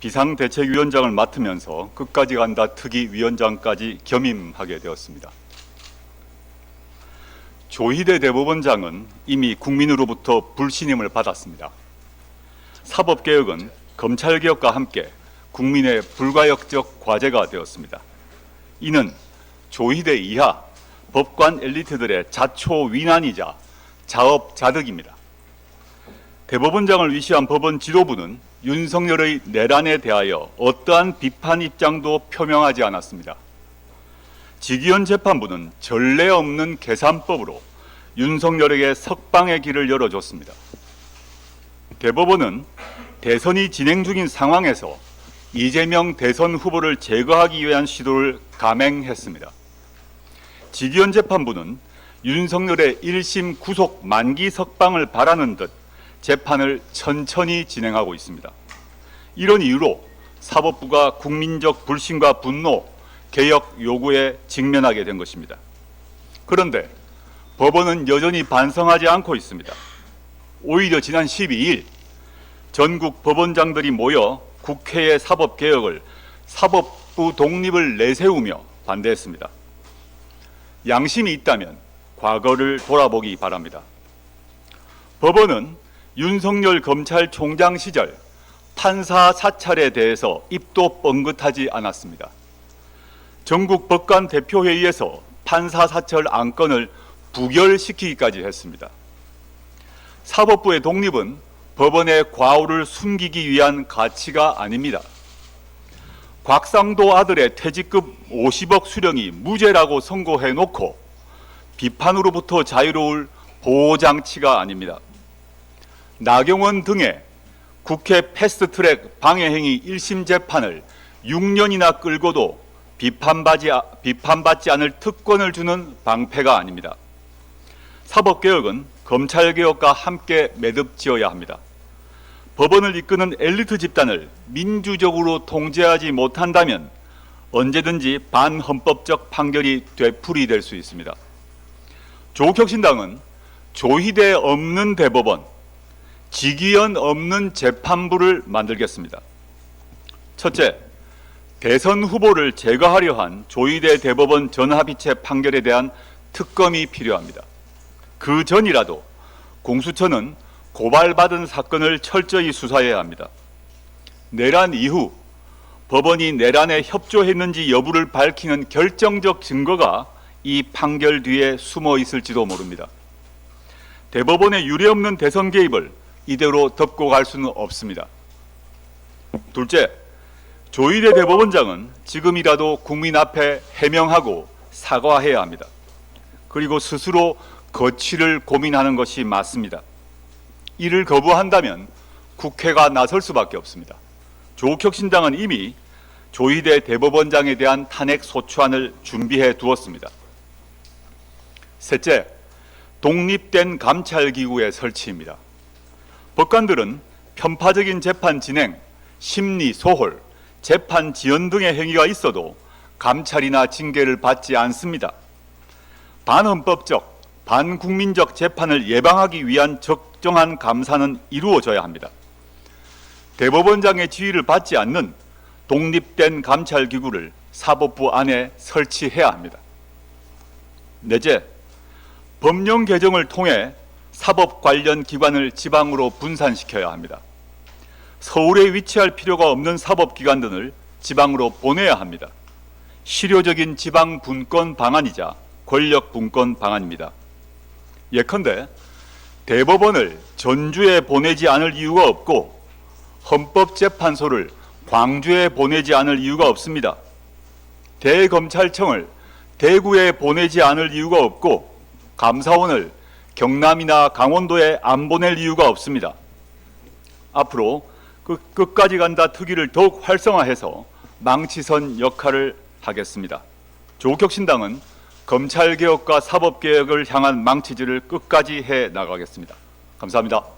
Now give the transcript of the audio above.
비상대책위원장을 맡으면서 끝까지 간다 특위 위원장까지 겸임하게 되었습니다. 조희대 대법원장은 이미 국민으로부터 불신임을 받았습니다. 사법개혁은 검찰개혁과 함께 국민의 불가역적 과제가 되었습니다. 이는 조희대 이하 법관 엘리트들의 자초 위난이자 자업자득입니다. 대법원장을 위시한 법원 지도부는 윤석열의 내란에 대하여 어떠한 비판 입장도 표명하지 않았습니다. 지기현 재판부는 전례 없는 계산법으로 윤석열에게 석방의 길을 열어줬습니다. 대법원은 대선이 진행 중인 상황에서 이재명 대선 후보를 제거하기 위한 시도를 감행했습니다. 지기현 재판부는 윤석열의 1심 구속 만기 석방을 바라는 듯 재판을 천천히 진행하고 있습니다. 이런 이유로 사법부가 국민적 불신과 분노, 개혁 요구에 직면하게 된 것입니다. 그런데 법원은 여전히 반성하지 않고 있습니다. 오히려 지난 12일 전국 법원장들이 모여 국회의 사법 개혁을 사법부 독립을 내세우며 반대했습니다. 양심이 있다면 과거를 돌아보기 바랍니다. 법원은 윤석열 검찰총장 시절 판사 사찰에 대해서 입도 뻥긋하지 않았습니다. 전국 법관 대표회의에서 판사 사찰 안건을 부결시키기까지 했습니다. 사법부의 독립은 법원의 과오를 숨기기 위한 가치가 아닙니다. 곽상도 아들의 퇴직금 50억 수령이 무죄라고 선고해 놓고 비판으로부터 자유로울 보호장치가 아닙니다. 나경원 등의 국회 패스트트랙 방해행위 1심 재판을 6년이나 끌고도 비판받지, 비판받지 않을 특권을 주는 방패가 아닙니다. 사법개혁은 검찰개혁과 함께 매듭지어야 합니다. 법원을 이끄는 엘리트 집단을 민주적으로 통제하지 못한다면 언제든지 반헌법적 판결이 되풀이될 수 있습니다. 조국혁신당은 조희대 없는 대법원, 직위원 없는 재판부를 만들겠습니다. 첫째, 대선 후보를 제거하려 한 조희대 대법원 전합의체 판결에 대한 특검이 필요합니다. 그 전이라도 공수처는 고발받은 사건을 철저히 수사해야 합니다. 내란 이후 법원이 내란에 협조했는지 여부를 밝히는 결정적 증거가 이 판결 뒤에 숨어 있을지도 모릅니다. 대법원의 유례없는 대선 개입을 이대로 덮고 갈 수는 없습니다. 둘째, 조희대 대법원장은 지금이라도 국민 앞에 해명하고 사과해야 합니다. 그리고 스스로 거취를 고민하는 것이 맞습니다. 이를 거부한다면 국회가 나설 수밖에 없습니다. 조국혁신당은 이미 조희대 대법원장에 대한 탄핵 소추안을 준비해 두었습니다. 셋째, 독립된 감찰기구의 설치입니다. 법관들은 편파적인 재판 진행, 심리 소홀, 재판 지연 등의 행위가 있어도 감찰이나 징계를 받지 않습니다. 반헌법적, 반국민적 재판을 예방하기 위한 적정한 감사는 이루어져야 합니다. 대법원장의 지휘를 받지 않는 독립된 감찰기구를 사법부 안에 설치해야 합니다. 넷째, 법령 개정을 통해 사법 관련 기관을 지방으로 분산시켜야 합니다. 서울에 위치할 필요가 없는 사법기관들을 지방으로 보내야 합니다. 실효적인 지방 분권 방안이자 권력 분권 방안입니다. 예컨대 대법원을 전주에 보내지 않을 이유가 없고 헌법재판소를 광주에 보내지 않을 이유가 없습니다. 대검찰청을 대구에 보내지 않을 이유가 없고 감사원을 경남이나 강원도에 안 보낼 이유가 없습니다. 앞으로 그 끝까지 간다 특위를 더욱 활성화해서 망치선 역할을 하겠습니다. 조국혁신당은 검찰개혁과 사법개혁을 향한 망치질을 끝까지 해 나가겠습니다. 감사합니다.